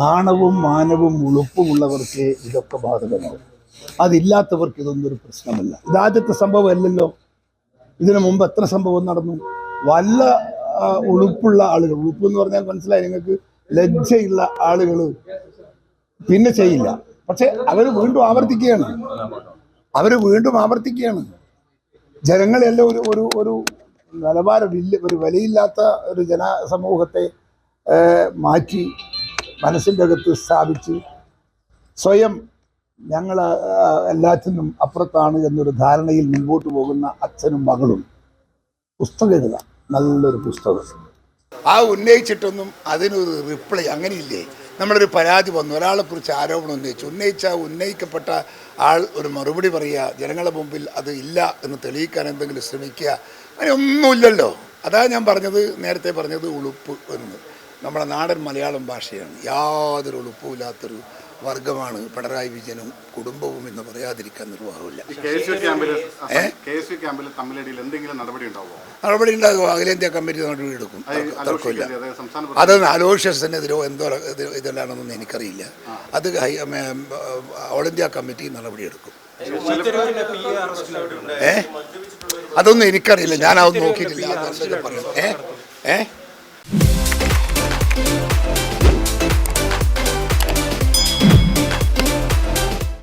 നാണവും മാനവും ഉളുപ്പുമുള്ളവർക്ക് ഇതൊക്കെ ബാധകമാവും അതില്ലാത്തവർക്ക് ഇതൊന്നും ഒരു പ്രശ്നമല്ല. ഇതാദ്യത്തെ സംഭവം അല്ലല്ലോ ഇതിനു മുമ്പ് എത്ര സംഭവം നടന്നു? വല്ല ഉളുപ്പുള്ള ആളുകൾ ഉളുപ്പ് എന്ന് പറഞ്ഞാൽ മനസ്സിലായി നിങ്ങൾക്ക് ലജ്ജയുള്ള ആളുകൾ പിന്നെ ചെയ്യില്ല. പക്ഷെ അവർ വീണ്ടും ആവർത്തിക്കുകയാണ്. അവർ വീണ്ടും ആവർത്തിക്കുകയാണ്. ജനങ്ങളെല്ലാം ഒരു ഒരു ഒരു നിലവാരമില്ല ഒരു വിലയില്ലാത്ത ഒരു ജനസമൂഹത്തെ മാറ്റി മനസ്സിന്റെ അകത്ത് സ്ഥാപിച്ച് സ്വയം ഞങ്ങൾ എല്ലാറ്റിനും അപ്പുറത്താണ് എന്നൊരു ധാരണയിൽ മുൻപോട്ട് പോകുന്ന അച്ഛനും മകളും. പുസ്തകം എഴുതാം നല്ലൊരു പുസ്തകം. ആ ഉന്നയിച്ചിട്ടൊന്നും അതിനൊരു റിപ്ലൈ അങ്ങനെയില്ലേ? നമ്മളൊരു പരാതി വന്നു. ഒരാളെ കുറിച്ച് ആരോപണം ഉന്നയിച്ചു. ഉന്നയിച്ച ഉന്നയിക്കപ്പെട്ട ആൾ ഒരു മറുപടി പറയുക ജനങ്ങളുടെ മുമ്പിൽ അത് ഇല്ല എന്ന് തെളിയിക്കാൻ എന്തെങ്കിലും ശ്രമിക്കുക. അങ്ങനെ ഒന്നുമില്ലല്ലോ. അതാ ഞാൻ പറഞ്ഞത് നേരത്തെ പറഞ്ഞത് ഉളുപ്പ് എന്ന്. നമ്മുടെ നാടൻ മലയാളം ഭാഷയാണ്. യാതൊരു ഉളുപ്പുമില്ലാത്തൊരു വർഗമാണ് പിണറായി വിജയനും കുടുംബവും എന്ന് പറയാതിരിക്കാൻ നിർവാഹമില്ല. നടപടി ഉണ്ടാകും. അഖിലേന്ത്യാ കമ്മിറ്റി നടപടി എടുക്കും. തർക്ക- തർക്കമില്ല. അത് അലോഷ്യസിനെതിരോ എന്തോ ഇത് ഇതെല്ലാണെന്നൊന്നും എനിക്കറിയില്ല. അത് ഓൾ ഇന്ത്യ കമ്മിറ്റി നടപടി എടുക്കും. ഏ? അതൊന്നും എനിക്കറിയില്ല. ഞാൻ അതൊന്നും നോക്കിയിട്ടില്ല. ഏഹ് ഏ? ഏ?